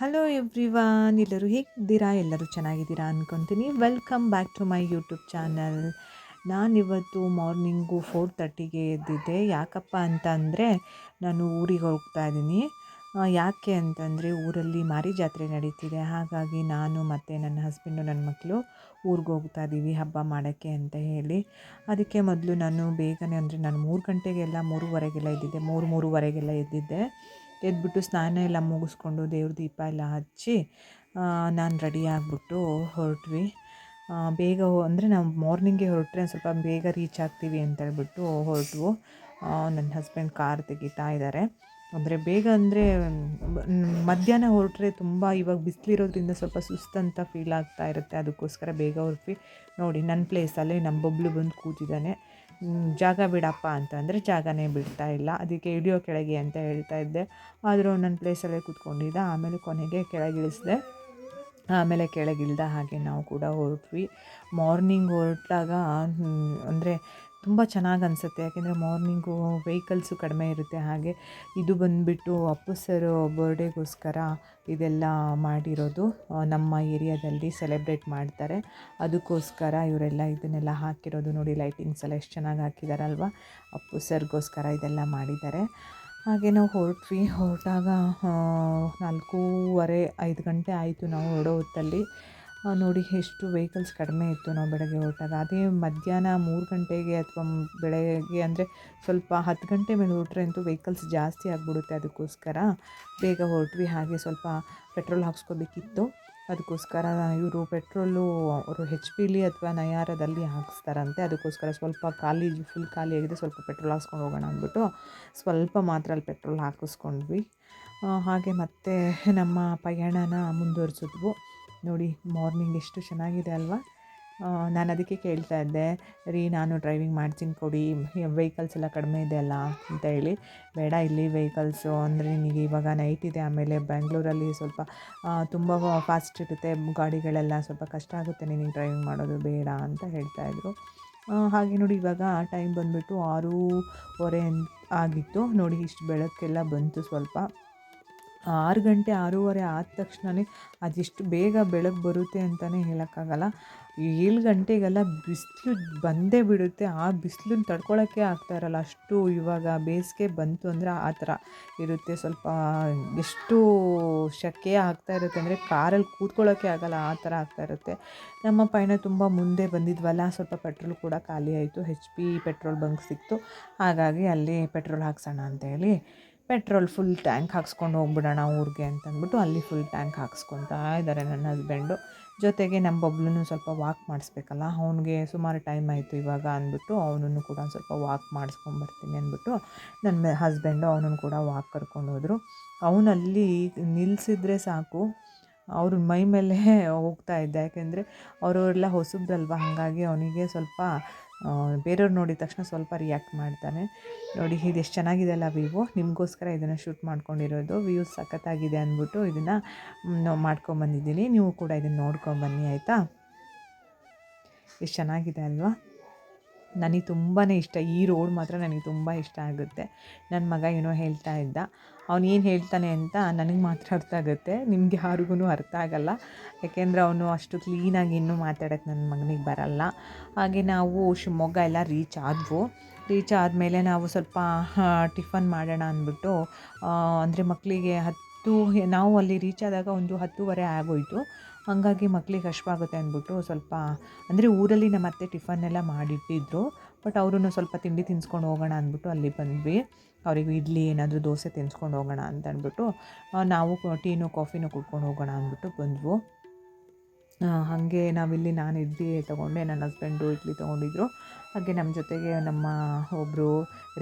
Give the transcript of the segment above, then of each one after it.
Hello everyone ಎಲ್ಲರೂ ಹೇಗಿದ್ದೀರಾ? ಎಲ್ಲರೂ ಚೆನ್ನಾಗಿದ್ದೀರಾ ಅಂದ್ಕೊತೀನಿ welcome back to my YouTube channel ನಾನಿವತ್ತು ಮಾರ್ನಿಂಗು ಫೋರ್ ತರ್ಟಿಗೆ ಎದ್ದಿದ್ದೆ. ಯಾಕಪ್ಪ ಅಂತ ಅಂದರೆ ನಾನು ಊರಿಗೆ ಹೋಗ್ತಾ ಇದ್ದೀನಿ. ಯಾಕೆ ಅಂತಂದರೆ, ಊರಲ್ಲಿ ಮಾರಿ ಜಾತ್ರೆ ನಡೀತಿದೆ. ಹಾಗಾಗಿ ನಾನು ಮತ್ತು ನನ್ನ ಹಸ್ಬೆಂಡು ನನ್ನ ಮಕ್ಕಳು ಊರಿಗೆ ಹೋಗ್ತಾ ಇದ್ದೀವಿ ಹಬ್ಬ ಮಾಡೋಕ್ಕೆ ಅಂತ ಹೇಳಿ. ಅದಕ್ಕೆ ಮೊದಲು ನಾನು ಬೇಗನೆ ಅಂದರೆ ನಾನು ಮೂರು ಗಂಟೆಗೆಲ್ಲ ಮೂರುವರೆಗೆಲ್ಲ ಎದ್ದಿದ್ದೆ. ಮೂರು ಮೂರುವರೆಗೆಲ್ಲ ಎದ್ದಿದ್ದೆ. ಎದ್ಬಿಟ್ಟು ಸ್ನಾನ ಎಲ್ಲ ಮುಗಿಸ್ಕೊಂಡು ದೇವ್ರ ದೀಪ ಎಲ್ಲ ಹಚ್ಚಿ ನಾನು ರೆಡಿ ಆಗಿಬಿಟ್ಟು ಹೊರಟ್ವಿ. ಬೇಗ ಅಂದರೆ ನಾವು ಮಾರ್ನಿಂಗೇ ಹೊರಟ್ರೆ ಸ್ವಲ್ಪ ಬೇಗ ರೀಚ್ ಆಗ್ತೀವಿ ಅಂತ ಹೇಳ್ಬಿಟ್ಟು ಹೊರಟ್ವು. ನನ್ನ ಹಸ್ಬೆಂಡ್ ಕಾರ್ ತೆಗಿತಾ ಇದ್ದಾರೆ ಅಂದರೆ ಬೇಗ ಅಂದರೆ ಮಧ್ಯಾಹ್ನ ಹೊರಟ್ರೆ ತುಂಬ ಇವಾಗ ಬಿಸಿಲಿರೋದ್ರಿಂದ ಸ್ವಲ್ಪ ಸುಸ್ತಂತ ಫೀಲ್ ಆಗ್ತಾ ಇರುತ್ತೆ. ಅದಕ್ಕೋಸ್ಕರ ಬೇಗ ಹೊರಟ್ವಿ. ನೋಡಿ ನನ್ನ ಪ್ಲೇಸಲ್ಲಿ ನಮ್ಮ ಬಬ್ಲು ಬಂದು ಕೂತಿದ್ದಾನೆ. ಜಾಗ ಬಿಡಪ್ಪ ಅಂತಂದರೆ ಜಾಗನೇ ಬಿಡ್ತಾ ಇಲ್ಲ. ಅದಕ್ಕೆ ಇಳಿಯೋ ಕೆಳಗೆ ಅಂತ ಹೇಳ್ತಾ ಇದ್ದೆ. ಆದರೂ ನನ್ನ ಪ್ಲೇಸಲ್ಲೇ ಕೂತ್ಕೊಂಡಿದ್ದ. ಆಮೇಲೆ ಕೊನೆಗೆ ಕೆಳಗಿಳಿಸಿದೆ. ಆಮೇಲೆ ಕೆಳಗಿಳ್ದ ಹಾಗೆ ನಾವು ಕೂಡ ಹೊರಟ್ವಿ. ಮಾರ್ನಿಂಗ್ ಹೊರಟಾಗ ಅಂದರೆ ತುಂಬ ಚೆನ್ನಾಗಿ ಅನಿಸುತ್ತೆ. ಯಾಕೆಂದರೆ ಮಾರ್ನಿಂಗು ವೆಹಿಕಲ್ಸು ಕಡಿಮೆ ಇರುತ್ತೆ. ಹಾಗೆ ಇದು ಬಂದುಬಿಟ್ಟು ಅಪ್ಪು ಸರ್ ಬರ್ಡೇಗೋಸ್ಕರ ಇದೆಲ್ಲ ಮಾಡಿರೋದು. ನಮ್ಮ ಏರಿಯಾದಲ್ಲಿ ಸೆಲೆಬ್ರೇಟ್ ಮಾಡ್ತಾರೆ. ಅದಕ್ಕೋಸ್ಕರ ಇವರೆಲ್ಲ ಇದನ್ನೆಲ್ಲ ಹಾಕಿರೋದು ನೋಡಿ, ಲೈಟಿಂಗ್ಸ್ ಎಲ್ಲ ಎಷ್ಟು ಚೆನ್ನಾಗಿ ಹಾಕಿದಾರಲ್ವ? ಅಪ್ಪು ಸರ್ಗೋಸ್ಕರ ಇದೆಲ್ಲ ಮಾಡಿದ್ದಾರೆ. ಹಾಗೆ ನಾವು ಹೊರಟ್ವಿ. ಹೊರಟಾಗ ನಾಲ್ಕೂವರೆ, ಐದು ಗಂಟೆ ಆಯಿತು ನಾವು ಹೊರಡೋ ಹೊತ್ತಲ್ಲಿ. ನೋಡಿ, ಎಷ್ಟು ವೆಹಿಕಲ್ಸ್ ಕಡಿಮೆ ಇತ್ತು ನಾವು ಬೆಳಗ್ಗೆ ಹೊರಟಾಗ ಅದೇ ಮಧ್ಯಾಹ್ನ ಮೂರು ಗಂಟೆಗೆ ಅಥವಾ ಬೆಳಗ್ಗೆ ಅಂದರೆ ಸ್ವಲ್ಪ ಹತ್ತು ಗಂಟೆ ಮೇಲೆ ಹೊರಟ್ರೆ ಅಂತೂ ವೆಹಿಕಲ್ಸ್ ಜಾಸ್ತಿ ಆಗಿಬಿಡುತ್ತೆ ಅದಕ್ಕೋಸ್ಕರ. ಬೇಗ ಹೊರಟ್ವಿ, ಹಾಗೆ ಸ್ವಲ್ಪ ಪೆಟ್ರೋಲ್ ಹಾಕ್ಸ್ಕೋಬೇಕಿತ್ತು. ಅದಕ್ಕೋಸ್ಕರ ಇವರು ಪೆಟ್ರೋಲು ಅವರು ಹೆಚ್ ಪಿಲಿ ಅಥವಾ ನಯಾರದಲ್ಲಿ ಹಾಕಿಸ್ತಾರಂತೆ. ಅದಕ್ಕೋಸ್ಕರ ಸ್ವಲ್ಪ ಖಾಲಿ ಫುಲ್ ಖಾಲಿ ಆಗಿದೆ, ಸ್ವಲ್ಪ ಪೆಟ್ರೋಲ್ ಹಾಕ್ಸ್ಕೊಂಡು ಹೋಗೋಣ ಅಂದ್ಬಿಟ್ಟು ಸ್ವಲ್ಪ ಮಾತ್ರ ಅಲ್ಲಿ ಪೆಟ್ರೋಲ್ ಹಾಕಿಸ್ಕೊಂಡ್ವಿ. ಹಾಗೆ ಮತ್ತೆ ನಮ್ಮ ಪಯಣನ ಮುಂದುವರಿಸಿದ್ವು. ನೋಡಿ ಮಾರ್ನಿಂಗ್ ಎಷ್ಟು ಚೆನ್ನಾಗಿದೆ ಅಲ್ವಾ? ನಾನು ಅದಕ್ಕೆ ಕೇಳ್ತಾ ಇದ್ದೆ. ರೀ, ನಾನು ಡ್ರೈವಿಂಗ್ ಮಾಡ್ತೀನಿ ಕೊಡಿ. ವೆಹಿಕಲ್ಸ್ ಎಲ್ಲ ಕಡಿಮೆ ಇದೆ ಅಲ್ಲ ಅಂತ ಹೇಳಿ. ಬೇಡ, ಇಲ್ಲಿ ವೆಹಿಕಲ್ಸು ಅಂದರೆ ನಿನಗೆ ಇವಾಗ ನೈಟ್ ಇದೆ. ಆಮೇಲೆ ಬೆಂಗಳೂರಲ್ಲಿ ಸ್ವಲ್ಪ ತುಂಬ ಫಾಸ್ಟ್ ಇರುತ್ತೆ. ಗಾಡಿಗಳೆಲ್ಲ ಸ್ವಲ್ಪ ಕಷ್ಟ ಆಗುತ್ತೆ ನಿನಗೆ ಡ್ರೈವಿಂಗ್ ಮಾಡೋದು. ಬೇಡ ಅಂತ ಹೇಳ್ತಾಯಿದ್ರು ಹಾಗೆ ನೋಡಿ, ಇವಾಗ ಟೈಮ್ ಬಂದುಬಿಟ್ಟು ಆರೂವರೆ ಆಗಿತ್ತು. ನೋಡಿ, ಇಷ್ಟು ಬೆಳಕೆಲ್ಲ ಬಂತು ಸ್ವಲ್ಪ. ಆರು ಗಂಟೆ ಆರೂವರೆ ಆದ ತಕ್ಷಣವೇ ಅದೆಷ್ಟು ಬೇಗ ಬೆಳಕು ಬರುತ್ತೆ ಅಂತಲೇ ಹೇಳೋಕ್ಕಾಗಲ್ಲ. ಏಳು ಗಂಟೆಗೆಲ್ಲ ಬಿಸಿಲು ಬಂದೇ ಬಿಡುತ್ತೆ. ಆ ಬಿಸಿಲನ್ನ ತಡ್ಕೊಳ್ಳೋಕ್ಕೆ ಆಗ್ತಾ ಇರಲ್ಲ. ಅಷ್ಟು ಇವಾಗ ಬೇಸಿಗೆ ಬಂತು ಅಂದರೆ ಆ ಥರ ಇರುತ್ತೆ. ಸ್ವಲ್ಪ ಎಷ್ಟು ಶೆಕೆ ಆಗ್ತಾ ಇರುತ್ತೆ ಅಂದರೆ ಕಾರಲ್ಲಿ ಕೂತ್ಕೊಳ್ಳೋಕ್ಕೆ ಆಗಲ್ಲ. ಆ ಥರ ಆಗ್ತಾ ಇರುತ್ತೆ. ನಮ್ಮ ಪಯಣ ತುಂಬ ಮುಂದೆ ಬಂದಿದ್ವಲ್ಲ. ಸ್ವಲ್ಪ ಪೆಟ್ರೋಲ್ ಕೂಡ ಖಾಲಿ ಆಯಿತು. ಹೆಚ್ ಪಿ ಪೆಟ್ರೋಲ್ ಬಂಕ್ ಸಿಕ್ತು. ಹಾಗಾಗಿ ಅಲ್ಲಿ ಪೆಟ್ರೋಲ್ ಹಾಕ್ಸೋಣ ಅಂತೇಳಿ ಪೆಟ್ರೋಲ್ ಫುಲ್ ಟ್ಯಾಂಕ್ ಹಾಕ್ಸ್ಕೊಂಡು ಹೋಗ್ಬಿಡೋಣ ಊರಿಗೆ ಅಂತಂದ್ಬಿಟ್ಟು ಅಲ್ಲಿ ಫುಲ್ ಟ್ಯಾಂಕ್ ಹಾಕ್ಸ್ಕೊತಾ ಇದ್ದಾರೆ ನನ್ನ ಹಸ್ಬೆಂಡು. ಜೊತೆಗೆ ನಮ್ಮ ಬಬ್ಲೂ ಸ್ವಲ್ಪ ವಾಕ್ ಮಾಡಿಸ್ಬೇಕಲ್ಲ, ಅವನಿಗೆ ಸುಮಾರು ಟೈಮ್ ಆಯಿತು ಇವಾಗ ಅಂದ್ಬಿಟ್ಟು ಅವನನ್ನು ಕೂಡ ಸ್ವಲ್ಪ ವಾಕ್ ಮಾಡಿಸ್ಕೊಂಬರ್ತೀನಿ ಅಂದ್ಬಿಟ್ಟು ನನ್ನ ಹಸ್ಬೆಂಡು ಅವನನ್ನು ಕೂಡ ವಾಕ್ ಕರ್ಕೊಂಡು ಹೋದರು. ಅವನಲ್ಲಿ ನಿಲ್ಲಿಸಿದ್ರೆ ಸಾಕು ಅವ್ರ ಮೈ ಮೇಲೆ ಹೋಗ್ತಾ ಇದ್ದೆ. ಯಾಕೆಂದರೆ ಅವರೆಲ್ಲ ಹೊಸಬ್ರಲ್ವ? ಹಾಗಾಗಿ ಅವನಿಗೆ ಸ್ವಲ್ಪ ಬೇರೆಯವ್ರು ನೋಡಿದ ತಕ್ಷಣ ಸ್ವಲ್ಪ ರಿಯಾಕ್ಟ್ ಮಾಡ್ತಾನೆ. ನೋಡಿ, ಇದು ಎಷ್ಟು ಚೆನ್ನಾಗಿದೆ ಅಲ್ಲ ವಿವೋ? ನಿಮಗೋಸ್ಕರ ಇದನ್ನು ಶೂಟ್ ಮಾಡ್ಕೊಂಡಿರೋದು. ವ್ಯೂ ಸಖತ್ತಾಗಿದೆ ಅಂದ್ಬಿಟ್ಟು ಇದನ್ನು ಮಾಡ್ಕೊಂಬಂದಿದ್ದೀನಿ. ನೀವು ಕೂಡ ಇದನ್ನು ನೋಡ್ಕೊಂಬನ್ನಿ, ಆಯಿತಾ? ಎಷ್ಟು ಚೆನ್ನಾಗಿದೆ ಅಲ್ವಾ? ನನಗೆ ತುಂಬಾ ಇಷ್ಟ. ಈ ರೋಡ್ ಮಾತ್ರ ನನಗೆ ತುಂಬ ಇಷ್ಟ ಆಗುತ್ತೆ. ನನ್ನ ಮಗ ಏನೋ ಹೇಳ್ತಾ ಇದ್ದ. ಅವನು ಏನು ಹೇಳ್ತಾನೆ ಅಂತ ನನಗೆ ಮಾತ್ರ ಅರ್ಥ ಆಗುತ್ತೆ. ನಿಮಗೆ ಯಾರಿಗೂ ಅರ್ಥ ಆಗಲ್ಲ. ಯಾಕೆಂದರೆ ಅವನು ಅಷ್ಟು ಕ್ಲೀನಾಗಿ ಇನ್ನೂ ಮಾತಾಡೋಕ್ಕೆ ನನ್ನ ಮಗನಿಗೆ ಬರಲ್ಲ. ಹಾಗೆ ನಾವು ಶಿವಮೊಗ್ಗ ಎಲ್ಲ ರೀಚ್ ಆದವು. ರೀಚ್ ಆದಮೇಲೆ ನಾವು ಸ್ವಲ್ಪ ಟಿಫನ್ ಮಾಡೋಣ ಅಂದ್ಬಿಟ್ಟು ಅಂದರೆ ಮಕ್ಕಳಿಗೆ ಹತ್ತು, ನಾವು ಅಲ್ಲಿ ರೀಚ್ ಆದಾಗ ಒಂದು ಹತ್ತೂವರೆ ಆಗೋಯಿತು. ಹಾಗಾಗಿ ಮಕ್ಕಳಿಗೆ ಕಷ್ಟವಾಗುತ್ತೆ ಅಂದ್ಬಿಟ್ಟು ಸ್ವಲ್ಪ, ಅಂದರೆ ಊರಲ್ಲಿ ನಮ್ಮ ಅತ್ತೆ ಟಿಫನ್ ಎಲ್ಲ ಮಾಡಿಟ್ಟಿದ್ರು. ಬಟ್ ಅವರು ಸ್ವಲ್ಪ ತಿಂಡಿ ತಿನ್ಸ್ಕೊಂಡು ಹೋಗೋಣ ಅಂದ್ಬಿಟ್ಟು ಅಲ್ಲಿ ಬಂದ್ವಿ. ಅವ್ರಿಗೆ ಇಡ್ಲಿ ಏನಾದರೂ ದೋಸೆ ತಿನ್ಸ್ಕೊಂಡು ಹೋಗೋಣ ಅಂತ ಅಂದ್ಬಿಟ್ಟು ನಾವು ಟೀನು ಕಾಫಿನೂ ಕುಡ್ಕೊಂಡು ಹೋಗೋಣ ಅಂದ್ಬಿಟ್ಟು ಬಂದ್ವು. ಹಾಗೆ ನಾವಿಲ್ಲಿ ನಾನು ಇಡ್ಲಿ ತೊಗೊಂಡೆ, ನನ್ನ ಹಸ್ಬೆಂಡು ಇಡ್ಲಿ ತೊಗೊಂಡಿದ್ರು. ಹಾಗೆ ನಮ್ಮ ಜೊತೆಗೆ ನಮ್ಮ ಒಬ್ಬರು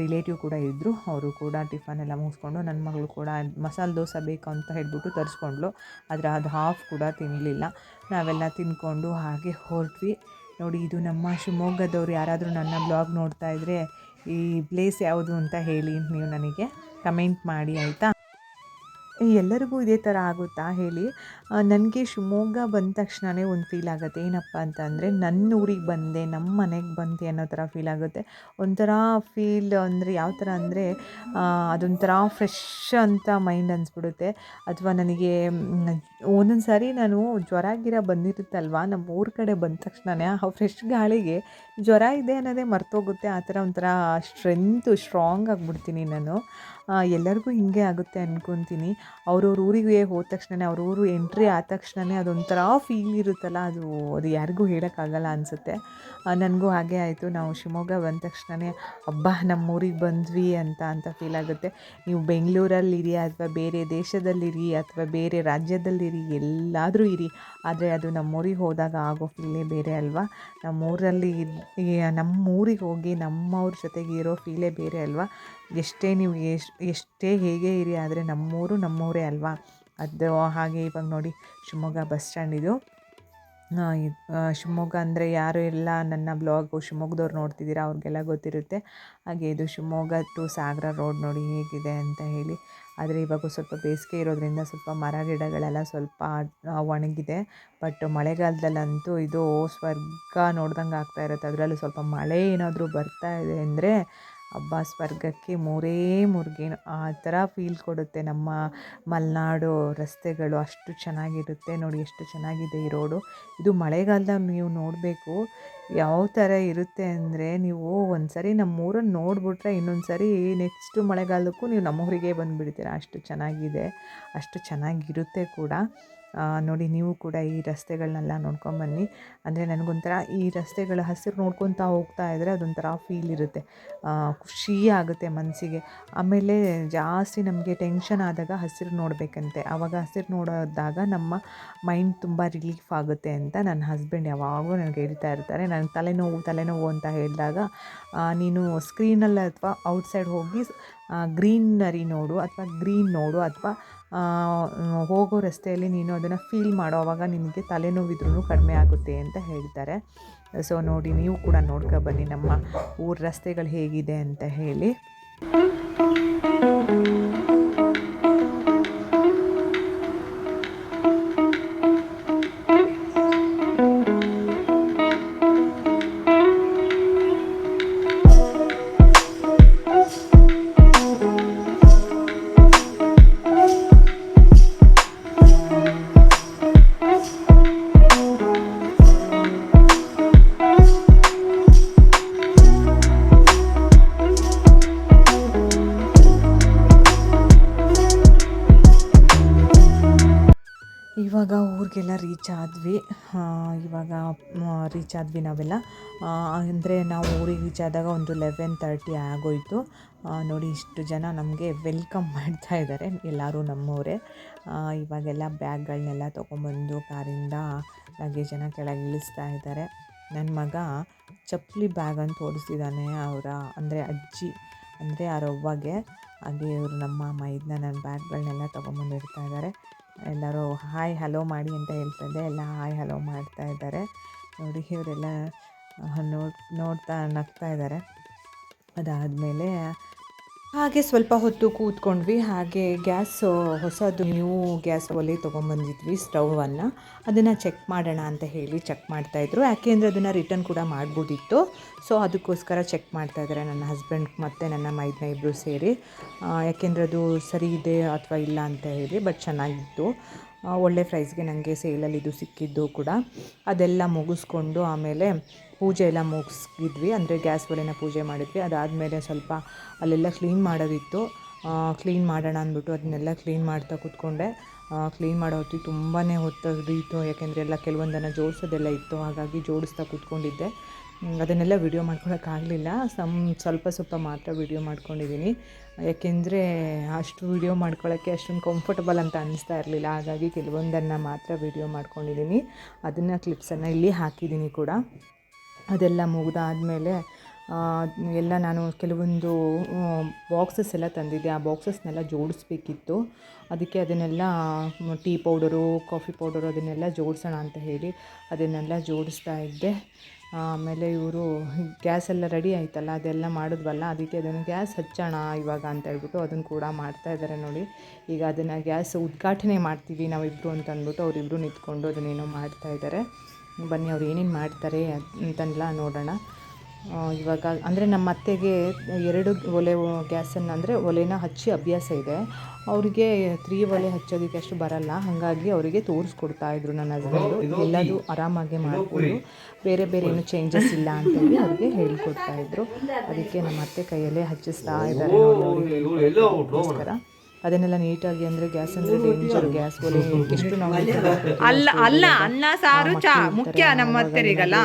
ರಿಲೇಟಿವ್ ಕೂಡ ಇದ್ದರು ಅವರು ಕೂಡ ಟಿಫನ್ ಎಲ್ಲ ಮುಗಿಸ್ಕೊಂಡು, ನನ್ನ ಮಗಳು ಕೂಡ ಮಸಾಲೆ ದೋಸೆ ಬೇಕು ಅಂತ ಹೇಳ್ಬಿಟ್ಟು ತರಿಸ್ಕೊಂಡ್ಳು. ಆದರೆ ಅದು ಹಾಫ್ ಕೂಡ ತಿನ್ನಲಿಲ್ಲ ನಾವೆಲ್ಲ ತಿಂದ್ಕೊಂಡು ಹಾಗೆ ಹೊರಟ್ವಿ. ನೋಡಿ, ಇದು ನಮ್ಮ ಶಿವಮೊಗ್ಗದವ್ರು ಯಾರಾದರೂ ನನ್ನ ಬ್ಲಾಗ್ ನೋಡ್ತಾ ಇದ್ದರೆ ಈ ಪ್ಲೇಸ್ ಯಾವುದು ಅಂತ ಹೇಳಿ ನೀವು ನನಗೆ ಕಮೆಂಟ್ ಮಾಡಿ, ಆಯಿತಾ? ಎಲ್ಲರಿಗೂ ಇದೇ ಥರ ಆಗುತ್ತಾ ಹೇಳಿ? ನನಗೆ ಶಿವಮೊಗ್ಗ ಬಂದ ತಕ್ಷಣವೇ ಒಂದು ಫೀಲ್ ಆಗುತ್ತೆ. ಏನಪ್ಪ ಅಂತ ಅಂದರೆ ನನ್ನ ಊರಿಗೆ ಬಂದೆ ನಮ್ಮ ಮನೆಗೆ ಬಂದೆ ಅನ್ನೋ ಥರ ಫೀಲ್ ಆಗುತ್ತೆ. ಒಂಥರ ಫೀಲ್ ಅಂದರೆ ಯಾವ ಥರ ಅಂದರೆ ಅದೊಂಥರ ಫ್ರೆಶ್ ಅಂತ ಮೈಂಡ್ ಅನಿಸ್ಬಿಡುತ್ತೆ. ಅಥವಾ ನನಗೆ ಒಂದೊಂದು ಸಾರಿ ನಾನು ಜ್ವರ ಗಿರ ಬಂದಿರುತ್ತಲ್ವ ನಮ್ಮ ಊರ ಕಡೆ ಬಂದ ತಕ್ಷಣವೇ ಆ ಫ್ರೆಶ್ ಗಾಳಿಗೆ ಜ್ವರ ಇದೆ ಅನ್ನೋದೇ ಮರ್ತೋಗುತ್ತೆ ಆ ಥರ ಒಂಥರ ಸ್ಟ್ರೆಂತು ಸ್ಟ್ರಾಂಗ್ ಆಗಿಬಿಡ್ತೀನಿ ನಾನು. ಎಲ್ಲರಿಗೂ ಹಿಂಗೆ ಆಗುತ್ತೆ ಅಂದ್ಕೊತೀನಿ ಅವ್ರವ್ರ ಊರಿಗೆ ಹೋದ ತಕ್ಷಣವೇ ಅವ್ರ ಎಂಟ್ರಿ ಆದ ತಕ್ಷಣವೇ ಅದೊಂಥರ ಫೀಲ್ ಇರುತ್ತಲ್ಲ, ಅದು ಅದು ಯಾರಿಗೂ ಹೇಳೋಕ್ಕಾಗಲ್ಲ ಅನಿಸುತ್ತೆ. ನನಗೂ ಹಾಗೆ ಆಯಿತು. ನಾವು ಶಿವಮೊಗ್ಗ ಬಂದ ತಕ್ಷಣವೇ ಹಬ್ಬ ನಮ್ಮ ಊರಿಗೆ ಬಂದ್ವಿ ಅಂತ ಅಂತ ಫೀಲ್ ಆಗುತ್ತೆ. ನೀವು ಬೆಂಗಳೂರಲ್ಲಿರಿ ಅಥವಾ ಬೇರೆ ದೇಶದಲ್ಲಿರಿ ಅಥವಾ ಬೇರೆ ರಾಜ್ಯದಲ್ಲಿರಿ ಎಲ್ಲಾದರೂ ಇರಿ. ಆದರೆ ಅದು ನಮ್ಮೂರಿಗೆ ಹೋದಾಗ ಆಗೋ ಫೀಲೇ ಬೇರೆ ಅಲ್ವಾ? ನಮ್ಮ ಊರಿಗೆ ಹೋಗಿ ನಮ್ಮವ್ರ ಜೊತೆಗೆ ಇರೋ ಫೀಲೇ ಬೇರೆ ಅಲ್ವಾ? ಎಷ್ಟೇ ನೀವು ಎಷ್ಟು, ಎಷ್ಟೇ ಹೇಗೆ ಇರಿ ಆದರೆ ನಮ್ಮೂರು ನಮ್ಮೂರೇ ಅಲ್ವಾ? ಅದು ಹಾಗೆ ಇವಾಗ ನೋಡಿ ಶಿವಮೊಗ್ಗ ಬಸ್ ಸ್ಟ್ಯಾಂಡ್ ಇದು. ಶಿವಮೊಗ್ಗ ಅಂದರೆ ಯಾರು ಎಲ್ಲ ನನ್ನ ಬ್ಲಾಗು ಶಿವಮೊಗ್ಗದವ್ರು ನೋಡ್ತಿದ್ದೀರಾ ಅವ್ರಿಗೆಲ್ಲ ಗೊತ್ತಿರುತ್ತೆ. ಹಾಗೆ ಇದು ಶಿವಮೊಗ್ಗ ಟು ಸಾಗರ ರೋಡ್ ನೋಡಿ ಹೇಗಿದೆ ಅಂತ ಹೇಳಿ. ಆದರೆ ಇವಾಗ ಸ್ವಲ್ಪ ಬೇಸಿಗೆ ಇರೋದ್ರಿಂದ ಸ್ವಲ್ಪ ಮರ ಗಿಡಗಳೆಲ್ಲ ಸ್ವಲ್ಪ ಒಣಗಿದೆ. ಬಟ್ ಮಳೆಗಾಲದಲ್ಲಂತೂ ಇದು ಸ್ವರ್ಗ ನೋಡ್ದಂಗೆ ಆಗ್ತಾ ಇರುತ್ತೆ. ಅದರಲ್ಲೂ ಸ್ವಲ್ಪ ಮಳೆ ಏನಾದರೂ ಬರ್ತಾ ಇದೆ ಅಂದರೆ ಹಬ್ಬ ಸ್ವರ್ಗಕ್ಕೆ ಮೂರೇ ಮುರುಗೇನು ಆ ಥರ ಫೀಲ್ ಕೊಡುತ್ತೆ ನಮ್ಮ ಮಲೆನಾಡು ರಸ್ತೆಗಳು. ಅಷ್ಟು ಚೆನ್ನಾಗಿರುತ್ತೆ ನೋಡಿ, ಎಷ್ಟು ಚೆನ್ನಾಗಿದೆ ಈ ರೋಡು ಇದು ಮಳೆಗಾಲದಾಗ ನೀವು ನೋಡಬೇಕು ಯಾವ ಥರ ಇರುತ್ತೆ ಅಂದರೆ ನೀವು ಒಂದು ಸರಿ ನಮ್ಮ ಊರನ್ನು ನೋಡಿಬಿಟ್ರೆ ಇನ್ನೊಂದು ಸರಿ ನೆಕ್ಸ್ಟು ಮಳೆಗಾಲಕ್ಕೂ ನೀವು ನಮ್ಮೂರಿಗೆ ಬಂದುಬಿಡ್ತೀರ. ಅಷ್ಟು ಚೆನ್ನಾಗಿದೆ, ಅಷ್ಟು ಚೆನ್ನಾಗಿರುತ್ತೆ ಕೂಡ. ನೋಡಿ ನೀವು ಕೂಡ ಈ ರಸ್ತೆಗಳನ್ನೆಲ್ಲ ನೋಡ್ಕೊಂಬನ್ನಿ. ಅಂದರೆ ನನಗೊಂಥರ ಈ ರಸ್ತೆಗಳ ಹಸಿರು ನೋಡ್ಕೊತಾ ಹೋಗ್ತಾ ಇದ್ದರೆ ಅದೊಂಥರ ಫೀಲ್ ಇರುತ್ತೆ. ಖುಷಿ ಆಗುತ್ತೆ ಮನಸ್ಸಿಗೆ ಆಮೇಲೆ ಜಾಸ್ತಿ ನಮಗೆ ಟೆನ್ಷನ್ ಆದಾಗ ಹಸಿರು ನೋಡಬೇಕಂತೆ. ಆವಾಗ ಹಸಿರು ನೋಡೋದಾಗ ನಮ್ಮ ಮೈಂಡ್ ತುಂಬ ರಿಲೀಫ್ ಆಗುತ್ತೆ ಅಂತ ನನ್ನ ಹಸ್ಬೆಂಡ್ ಯಾವಾಗಲೂ ನನಗೆ ಹೇಳ್ತಾ ಇರ್ತಾರೆ. ನನಗೆ ತಲೆನೋವು ತಲೆನೋವು ಅಂತ ಹೇಳಿದಾಗ ನೀನು ಸ್ಕ್ರೀನಲ್ಲಿ ಅಥವಾ ಔಟ್ಸೈಡ್ ಹೋಗಿ ಗ್ರೀನರಿ ನೋಡು ಅಥವಾ ಗ್ರೀನ್ ನೋಡು ಅಥವಾ ಹೋಗೋ ರಸ್ತೆಯಲ್ಲಿ ನೀನು ಅದನ್ನು ಫೀಲ್ ಮಾಡೋ ನಿಮಗೆ ನಿನಗೆ ತಲೆನೋವಿದ್ರೂ ಕಡಿಮೆ ಆಗುತ್ತೆ ಅಂತ ಹೇಳ್ತಾರೆ. ಸೊ ನೋಡಿ, ನೀವು ಕೂಡ ನೋಡ್ಕೊ ಬನ್ನಿ ನಮ್ಮ ಊರ ರಸ್ತೆಗಳು ಹೇಗಿದೆ ಅಂತ ಹೇಳಿ. ರೀಚ್ ಆದ್ವಿ. ಇವಾಗ ರೀಚ್ ಆದ್ವಿ ನಾವೆಲ್ಲ. ಅಂದರೆ ನಾವು ಊರಿಗೆ ರೀಚ್ ಆದಾಗ ಒಂದು ಲೆವೆನ್ ತರ್ಟಿ ಆಗೋಯಿತು. ನೋಡಿ ಇಷ್ಟು ಜನ ನಮಗೆ ವೆಲ್ಕಮ್ ಮಾಡ್ತಾ ಇದ್ದಾರೆ ಎಲ್ಲರೂ ನಮ್ಮವರೇ. ಇವಾಗೆಲ್ಲ ಬ್ಯಾಗ್ಗಳನ್ನೆಲ್ಲ ತೊಗೊಂಬಂದು ಕಾರಿಂದ ಲಗೇಜನ್ನು ಕೆಳಗೆ ಇಳಿಸ್ತಾ ಇದ್ದಾರೆ ನನ್ನ ಮಗ ಚಪ್ಪಲಿ ಅಂತ ತೋರಿಸ್ತಿದ್ದಾನೆ ಅವರ, ಅಂದರೆ ಅಜ್ಜಿ. ಅಂದರೆ ಆ ರವ್ವಗೆ. ಹಾಗೆ ಇವರು ನಮ್ಮ ಮೈದನ ನನ್ನ ಬ್ಯಾಗ್ಗಳನ್ನೆಲ್ಲ ತೊಗೊಂಬಂದಿಡ್ತಾ ಇದ್ದಾರೆ ಎಲ್ಲರೂ ಹಾಯ್, ಹಲೋ ಮಾಡಿ ಅಂತ ಹೇಳ್ತಾ ಎಲ್ಲ ಹಾಯ್, ಹಲೋ ಮಾಡ್ತಾ ಇದ್ದಾರೆ. ನೋಡಿ, ಇವರೆಲ್ಲ ನೋಡ್, ನೋಡ್ತಾ ನಗ್ತಾ ಇದ್ದಾರೆ. ಅದಾದಮೇಲೆ ಹಾಗೆ ಸ್ವಲ್ಪ ಹೊತ್ತು ಕೂತ್ಕೊಂಡ್ವಿ. ಹಾಗೆ ಗ್ಯಾಸ್, ಹೊಸದು ನ್ಯೂ ಗ್ಯಾಸ್ ಒಲೆ ತೊಗೊಂಬಂದಿದ್ವಿ ಸ್ಟವನ್ನು ಅದನ್ನು ಚೆಕ್ ಮಾಡೋಣ ಅಂತ ಹೇಳಿ ಚೆಕ್ ಮಾಡ್ತಾಯಿದ್ರು ಯಾಕೆ ಅಂದರೆ ಅದನ್ನು ರಿಟರ್ನ್ ಕೂಡ ಮಾಡ್ಬೋದಿತ್ತು. ಸೊ ಅದಕ್ಕೋಸ್ಕರ ಚೆಕ್ ಮಾಡ್ತಾಯಿದ್ದಾರೆ ನನ್ನ ಹಸ್ಬೆಂಡ್ ಮತ್ತು ನನ್ನ ಮೈದ್ನ ಇಬ್ಬರು ಸೇರಿ. ಯಾಕೆಂದರೆ ಅದು ಸರಿ ಇದೆ ಅಥವಾ ಇಲ್ಲ ಅಂತ ಹೇಳಿ ಬಟ್ ಚೆನ್ನಾಗಿತ್ತು. ಒಳ್ಳೆ ಪ್ರೈಸ್ಗೆ ನನಗೆ ಸೇಲಲ್ಲಿ ಇದು ಸಿಕ್ಕಿದ್ದು ಕೂಡ. ಅದೆಲ್ಲ ಮುಗಿಸ್ಕೊಂಡು ಆಮೇಲೆ ಪೂಜೆ ಎಲ್ಲ ಮುಗಿಸಿದ್ವಿ ಅಂದರೆ ಗ್ಯಾಸ್ ಒಲೆನ ಪೂಜೆ ಮಾಡಿದ್ವಿ. ಅದಾದಮೇಲೆ ಸ್ವಲ್ಪ ಅಲ್ಲೆಲ್ಲ ಕ್ಲೀನ್ ಮಾಡೋದಿತ್ತು. ಕ್ಲೀನ್ ಮಾಡೋಣ ಅಂದ್ಬಿಟ್ಟು ಅದನ್ನೆಲ್ಲ ಕ್ಲೀನ್ ಮಾಡ್ತಾ ಕೂತ್ಕೊಂಡೆ. ಕ್ಲೀನ್ ಮಾಡೋ ಹೊತ್ತಿಗೆ ತುಂಬಾ ಹೊತ್ತಾಗಿತ್ತು ಯಾಕೆಂದರೆ ಎಲ್ಲ ಕೆಲವೊಂದನ್ನು ಜೋಡಿಸೋದೆಲ್ಲ ಇತ್ತು. ಹಾಗಾಗಿ ಜೋಡಿಸ್ತಾ ಕೂತ್ಕೊಂಡಿದ್ದೆ. ಅದನ್ನೆಲ್ಲ ವಿಡಿಯೋ ಮಾಡ್ಕೊಳಕ್ಕಾಗಲಿಲ್ಲ. ಸಮ್, ಸ್ವಲ್ಪ ಸ್ವಲ್ಪ ಮಾತ್ರ ವಿಡಿಯೋ ಮಾಡ್ಕೊಂಡಿದ್ದೀನಿ. ಯಾಕೆಂದರೆ ಅಷ್ಟು ವಿಡಿಯೋ ಮಾಡ್ಕೊಳ್ಳೋಕ್ಕೆ ಅಷ್ಟೊಂದು ಕಂಫರ್ಟಬಲ್ ಅಂತ ಅನ್ನಿಸ್ತಾ ಇರಲಿಲ್ಲ. ಹಾಗಾಗಿ ಕೆಲವೊಂದನ್ನು ಮಾತ್ರ ವಿಡಿಯೋ ಮಾಡ್ಕೊಂಡಿದ್ದೀನಿ. ಅದನ್ನು ಕ್ಲಿಪ್ಸನ್ನು ಇಲ್ಲಿ ಹಾಕಿದ್ದೀನಿ ಕೂಡ. ಅದೆಲ್ಲ ಮುಗಿದಾದ್ಮೇಲೆ ಎಲ್ಲ ನಾನು ಕೆಲವೊಂದು ಬಾಕ್ಸಸ್ ಎಲ್ಲ ತಂದಿದ್ದೆ. ಆ ಬಾಕ್ಸಸ್ನೆಲ್ಲ ಜೋಡಿಸ್ಬೇಕಿತ್ತು. ಅದಕ್ಕೆ ಅದನ್ನೆಲ್ಲ ಟೀ ಪೌಡರು, ಕಾಫಿ ಪೌಡರು ಅದನ್ನೆಲ್ಲ ಜೋಡಿಸೋಣ ಅಂತ ಹೇಳಿ ಅದನ್ನೆಲ್ಲ ಜೋಡಿಸ್ತಾ ಇದ್ದೆ. ಆಮೇಲೆ ಇವರು ಗ್ಯಾಸ್ ಎಲ್ಲ ರೆಡಿ ಆಯ್ತಲ್ಲ, ಅದೆಲ್ಲ ಮಾಡಿದ್ವಲ್ಲ, ಅದಕ್ಕೆ ಅದನ್ನು ಗ್ಯಾಸ್ ಹಚ್ಚೋಣ ಇವಾಗ ಅಂತ ಹೇಳ್ಬಿಟ್ಟು ಅದನ್ನು ಕೂಡ ಮಾಡ್ತಾ ಇದ್ದಾರೆ ನೋಡಿ. ಈಗ ಅದನ್ನು ಗ್ಯಾಸ್ ಉದ್ಘಾಟನೆ ಮಾಡ್ತೀವಿ ನಾವಿಬ್ಬರು ಅಂತ ಅಂದ್ಬಿಟ್ಟು ಅವರಿಬ್ಬರು ನಿಂತ್ಕೊಂಡು ಅದನ್ನೇನೋ ಮಾಡ್ತಾ ಇದ್ದಾರೆ. ಬನ್ನಿ ಅವ್ರು ಏನೇನು ಮಾಡ್ತಾರೆ ಅಂತೆಲ್ಲ ನೋಡೋಣ. ಇವಾಗ ಅಂದರೆ ನಮ್ಮ ಅತ್ತೆಗೆ ಎರಡು ಒಲೆ ಗ್ಯಾಸನ್ನು ಅಂದರೆ ಒಲೆನ ಹಚ್ಚಿ ಅಭ್ಯಾಸ ಇದೆ. ಅವರಿಗೆ ತ್ರೀ ಒಲೆ ಹಚ್ಚೋದಕ್ಕೆ ಅಷ್ಟು ಬರಲ್ಲ. ಹಾಗಾಗಿ ಅವರಿಗೆ ತೋರಿಸ್ಕೊಡ್ತಾ ಇದ್ರು ನನ್ನ ಹಸ್ಬೆಂಡು. ಎಲ್ಲದೂ ಆರಾಮಾಗಿ ಮಾಡಿಕೊಂಡು ಬೇರೆ ಬೇರೆ ಏನು ಚೇಂಜಸ್ ಇಲ್ಲ ಅಂತೇಳಿ ಅವ್ರಿಗೆ ಹೇಳಿಕೊಡ್ತಾ ಇದ್ರು. ಅದಕ್ಕೆ ನಮ್ಮ ಅತ್ತೆ ಕೈಯಲ್ಲೇ ಹಚ್ಚಿಸ್ತಾ ಇದ್ದಾರೆ. ಅದನ್ನೆಲ್ಲ ನೀಟಾಗಿ ಅಂದರೆ ಗ್ಯಾಸ್ ಅಂದ್ರೆ ಡೇಂಜರ್ ಗ್ಯಾಸ್ ಒಲೆ ಎಷ್ಟು ನಾವು ಅಲ್ಲ ಅಲ್ಲ ಅನ್ನ ಸಾರು ಚಾ ಮುಖ್ಯ ನಮ್ಮ ಅತ್ತೆರಿಗಲ್ಲ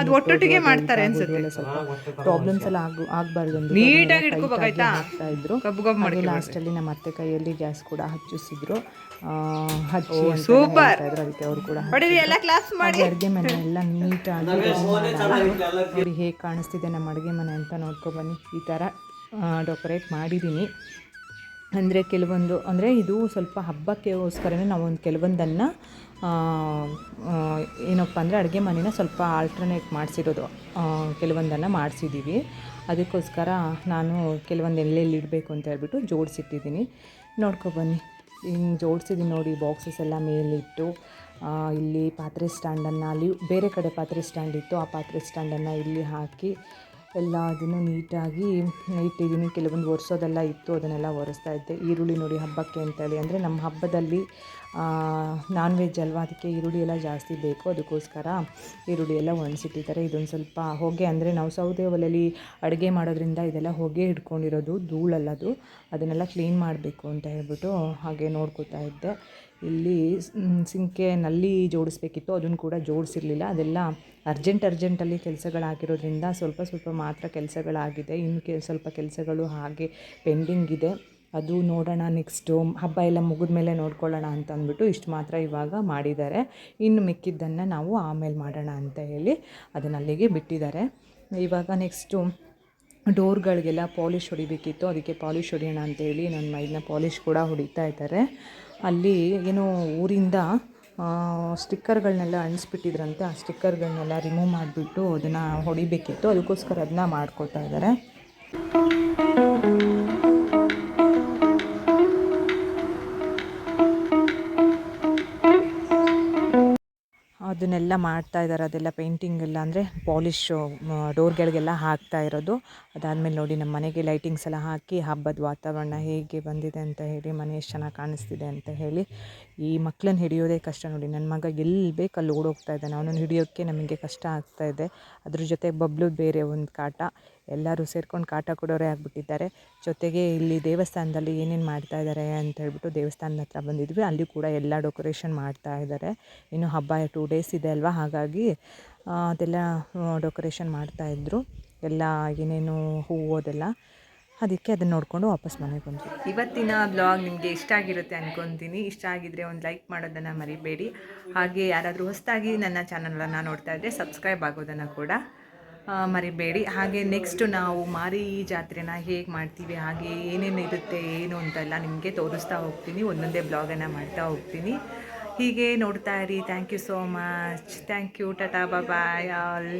ಅದು ಒಟ್ಟೊಟ್ಟಿಗೆ ಮಾಡ್ತಾರೆ ಅನ್ಸುತ್ತೆ. ಸ್ವಲ್ಪ ಪ್ರಾಬ್ಲಮ್ಸ್ ಎಲ್ಲ ಆಗ ಆಗಬಾರ್ದು ಅಂತ ನೀಟಾಗಿ ಇಟ್ಕೋಬೇಕು ಆಯ್ತಾ ಹಾಕ್ತಾ ಇದ್ರು. ಕಬ್ಬು ಕಬ್ಬು ಮಾಡಿ ಹಾಗೆ ಲಾಸ್ಟಲ್ಲಿ ನಮ್ಮ ಅತ್ತೆ ಕೈಯಲ್ಲಿ ಗ್ಯಾಸ್ ಕೂಡ ಹಚ್ಚಿಸಿದ್ರು. ಆ, ಹಚ್ಚಿ ಸೂಪರ್. ಅದಕ್ಕೆ ಅವರು ಕೂಡ ಎಲ್ಲ ಕ್ಲಾಸ್ ಮಾಡಿ. ಹಾಗೆ ಅಡುಗೆ ಮನೆ ಎಲ್ಲ ನೀಟಾಗಿ ನೋಡಿ ಹೇಗೆ ಕಾಣಿಸ್ತಿದೆ ನಮ್ಮ ಅಡುಗೆ ಮನೆ ಅಂತ ನೋಡ್ಕೊ ಬನ್ನಿ. ಈ ಥರ ಡೆಕೋರೇಟ್ ಮಾಡಿದ್ದೀನಿ. ಅಂದರೆ ಕೆಲವೊಂದು, ಅಂದರೆ ಇದು ಸ್ವಲ್ಪ ಹಬ್ಬಕ್ಕೋಸ್ಕರನೇ ನಾವೊಂದು ಕೆಲವೊಂದನ್ನು ಏನಪ್ಪ ಅಂದರೆ ಅಡುಗೆ ಮನೆನ ಸ್ವಲ್ಪ ಆಲ್ಟ್ರನೇಟ್ ಮಾಡಿಸಿರೋದು ಕೆಲವೊಂದನ್ನು ಮಾಡಿಸಿದ್ದೀವಿ ಅದಕ್ಕೋಸ್ಕರ ನಾನು ಕೆಲವೊಂದು ಎಲ್ಲೆಲ್ಲಿ ಇಡಬೇಕು ಅಂತ ಹೇಳ್ಬಿಟ್ಟು ಜೋಡಿಸಿಟ್ಟಿದ್ದೀನಿ. ನೋಡ್ಕೊಬನ್ನಿ ಹಿಂಗೆ ಜೋಡಿಸಿದ್ದೀನಿ ನೋಡಿ ಬಾಕ್ಸಸ್ ಎಲ್ಲ ಮೇಲಿಟ್ಟು ಇಲ್ಲಿ ಪಾತ್ರೆ ಸ್ಟ್ಯಾಂಡನ್ನು ಅಲ್ಲಿ ಬೇರೆ ಕಡೆ ಪಾತ್ರೆ ಸ್ಟ್ಯಾಂಡ್ ಇತ್ತು, ಆ ಪಾತ್ರೆ ಸ್ಟ್ಯಾಂಡನ್ನು ಇಲ್ಲಿ ಹಾಕಿ ಎಲ್ಲ ಅದನ್ನು ನೀಟಾಗಿ ಇಟ್ಟಿದ್ದೀನಿ. ಕೆಲವೊಂದು ಒರೆಸೋದೆಲ್ಲ ಇತ್ತು, ಅದನ್ನೆಲ್ಲ ಒರೆಸ್ತಾ ಇದ್ದೆ. ಈರುಳ್ಳಿ ನೋಡಿ ಹಬ್ಬಕ್ಕೆ ಅಂತೇಳಿ ಅಂದರೆ ನಮ್ಮ ಹಬ್ಬದಲ್ಲಿ ನಾನ್ ವೆಜ್ ಅಲ್ವಾ? ಅದಕ್ಕೆ ಈರುಳ್ಳಿ ಎಲ್ಲ ಜಾಸ್ತಿ ಬೇಕು. ಅದಕ್ಕೋಸ್ಕರ ಈರುಳ್ಳಿ ಎಲ್ಲ ಒಣಸಿಟ್ಟಿದ್ದಾರೆ ಇದೊಂದು ಸ್ವಲ್ಪ ಹೊಗೆ ಅಂದರೆ ನಾವು ಸೌದೆ ಒಲೆಯಲ್ಲಿ ಅಡುಗೆ ಮಾಡೋದ್ರಿಂದ ಇದೆಲ್ಲ ಹೊಗೆ ಹಿಡ್ಕೊಂಡಿರೋದು, ಧೂಳಲ್ಲದು. ಅದನ್ನೆಲ್ಲ ಕ್ಲೀನ್ ಮಾಡಬೇಕು ಅಂತ ಹೇಳ್ಬಿಟ್ಟು ಹಾಗೆ ನೋಡ್ಕೋತಾ ಇದ್ದೆ. ಇಲ್ಲಿ ಸಿಂಕೆ ನಲ್ಲಿ ಜೋಡಿಸ್ಬೇಕಿತ್ತು, ಅದನ್ನು ಕೂಡ ಜೋಡಿಸಿರಲಿಲ್ಲ. ಅದೆಲ್ಲ ಅರ್ಜೆಂಟ್ ಅರ್ಜೆಂಟಲ್ಲಿ ಕೆಲಸಗಳಾಗಿರೋದ್ರಿಂದ ಸ್ವಲ್ಪ ಸ್ವಲ್ಪ ಮಾತ್ರ ಕೆಲಸಗಳಾಗಿದೆ. ಇನ್ನು ಕೆ, ಸ್ವಲ್ಪ ಕೆಲಸಗಳು ಹಾಗೆ ಪೆಂಡಿಂಗ್ ಇದೆ. ಅದು ನೋಡೋಣ ನೆಕ್ಸ್ಟು ಹಬ್ಬ ಎಲ್ಲ ಮುಗಿದ ಮೇಲೆ ನೋಡ್ಕೊಳ್ಳೋಣ ಅಂತ ಅಂದ್ಬಿಟ್ಟು ಇಷ್ಟು ಮಾತ್ರ ಇವಾಗ ಮಾಡಿದ್ದಾರೆ. ಇನ್ನು ಮಿಕ್ಕಿದ್ದನ್ನು ನಾವು ಆಮೇಲೆ ಮಾಡೋಣ ಅಂತ ಹೇಳಿ ಅದನ್ನು ಅಲ್ಲಿಗೆ ಬಿಟ್ಟಿದ್ದಾರೆ. ಇವಾಗ ನೆಕ್ಸ್ಟು ಡೋರ್ಗಳಿಗೆಲ್ಲ ಪಾಲಿಷ್ ಹೊಡಿಬೇಕಿತ್ತು. ಅದಕ್ಕೆ ಪಾಲಿಷ್ ಹೊಡಿಯೋಣ ಅಂತೇಳಿ ನನ್ನ ಮೈದನ್ನ ಪಾಲಿಷ್ ಕೂಡ ಹೊಡಿತಾ ಇದ್ದಾರೆ. ಅಲ್ಲಿ ಏನೋ ಊರಿಂದ ಸ್ಟಿಕ್ಕರ್ಗಳನ್ನೆಲ್ಲ ಅಂಟಿಸ್ಬಿಟ್ಟಿದ್ರಂತೆ. ಆ ಸ್ಟಿಕ್ಕರ್ಗಳನ್ನೆಲ್ಲ ರಿಮೂವ್ ಮಾಡಿಬಿಟ್ಟು ಅದನ್ನು ಹೊಡಿಬೇಕಿತ್ತು. ಅದಕ್ಕೋಸ್ಕರ ಅದನ್ನ ಮಾಡ್ಕೊಳ್ತಾ ಇದ್ದಾರೆ. ಅದನ್ನೆಲ್ಲ ಮಾಡ್ತಾ ಇದ್ದಾರೆ ಅದೆಲ್ಲ ಪೇಂಟಿಂಗ್ ಎಲ್ಲ ಅಂದರೆ ಪಾಲಿಶು ಡೋರ್ಗಳಿಗೆಲ್ಲ ಹಾಕ್ತಾ ಇರೋದು. ಅದಾದಮೇಲೆ ನೋಡಿ ನಮ್ಮ ಮನೆಗೆ ಲೈಟಿಂಗ್ಸ್ ಎಲ್ಲ ಹಾಕಿ ಹಬ್ಬದ ವಾತಾವರಣ ಹೇಗೆ ಬಂದಿದೆ ಅಂತ ಹೇಳಿ, ಮನೆ ಎಷ್ಟು ಚೆನ್ನಾಗಿ ಕಾಣಿಸ್ತಿದೆ ಅಂತ ಹೇಳಿ, ಈ ಮಕ್ಕಳನ್ನ ಹಿಡಿಯೋದೇ ಕಷ್ಟ ನೋಡಿ. ನನ್ನ ಮಗ ಎಲ್ಲಿ ಬೇಕು ಅಲ್ಲಿ ಓಡೋಗ್ತಾ ಇದ್ದಾನೆ. ಅವನನ್ನು ಹಿಡಿಯೋಕ್ಕೆ ನಮಗೆ ಕಷ್ಟ ಆಗ್ತಾ ಇದೆ. ಅದ್ರ ಜೊತೆ ಬಬ್ಲು ಬೇರೆ ಒಂದು ಕಾಟ. ಎಲ್ಲರೂ ಸೇರ್ಕೊಂಡು ಕಾಟ ಕೊಡೋರೇ ಆಗಿಬಿಟ್ಟಿದ್ದಾರೆ. ಜೊತೆಗೆ ಇಲ್ಲಿ ದೇವಸ್ಥಾನದಲ್ಲಿ ಏನೇನು ಮಾಡ್ತಾ ಇದ್ದಾರೆ ಅಂತ ಹೇಳ್ಬಿಟ್ಟು ದೇವಸ್ಥಾನದ ಹತ್ರ ಬಂದಿದ್ವಿ. ಅಲ್ಲಿ ಕೂಡ ಎಲ್ಲ ಡೆಕೋರೇಷನ್ ಮಾಡ್ತಾ ಇದ್ದಾರೆ ಇನ್ನು ಹಬ್ಬ ಟೂ ಡೇಸ್ ಇದೆ ಅಲ್ವಾ? ಹಾಗಾಗಿ ಅದೆಲ್ಲ ಡೆಕೋರೇಷನ್ ಮಾಡ್ತಾಯಿದ್ರು ಎಲ್ಲ ಏನೇನು ಹೂವು ಅದೆಲ್ಲ. ಅದಕ್ಕೆ ಅದನ್ನು ನೋಡಿಕೊಂಡು ವಾಪಸ್ ಮನೆಗೆ ಬಂದ್ವಿ. ಇವತ್ತಿನ ಬ್ಲಾಗ್ ನಿಮಗೆ ಇಷ್ಟ ಆಗಿರುತ್ತೆ ಅಂದ್ಕೊತೀನಿ ಇಷ್ಟ ಆಗಿದ್ರೆ ಒಂದು ಲೈಕ್ ಮಾಡೋದನ್ನು ಮರಿಬೇಡಿ. ಹಾಗೆ ಯಾರಾದರೂ ಹೊಸದಾಗಿ ನನ್ನ ಚಾನಲನ್ನು ನೋಡ್ತಾ ಇದ್ದರೆ ಸಬ್ಸ್ಕ್ರೈಬ್ ಆಗೋದನ್ನು ಕೂಡ ಮರಿಬೇಡಿ. ಹಾಗೆ ನೆಕ್ಸ್ಟ್ ನಾವು ಮಾರಿ ಜಾತ್ರೆನ ಹೇಗೆ ಮಾಡ್ತೀವಿ, ಹಾಗೆ ಏನೇನು ಇರುತ್ತೆ, ಏನು ಅಂತೆಲ್ಲ ನಿಮಗೆ ತೋರಿಸ್ತಾ ಹೋಗ್ತೀನಿ. ಒಂದೊಂದೇ ಬ್ಲಾಗನ್ನು ಮಾಡ್ತಾ ಹೋಗ್ತೀನಿ. ಹೀಗೆ ನೋಡ್ತಾ ಇರಿ. Thank you so much thank you tata bye all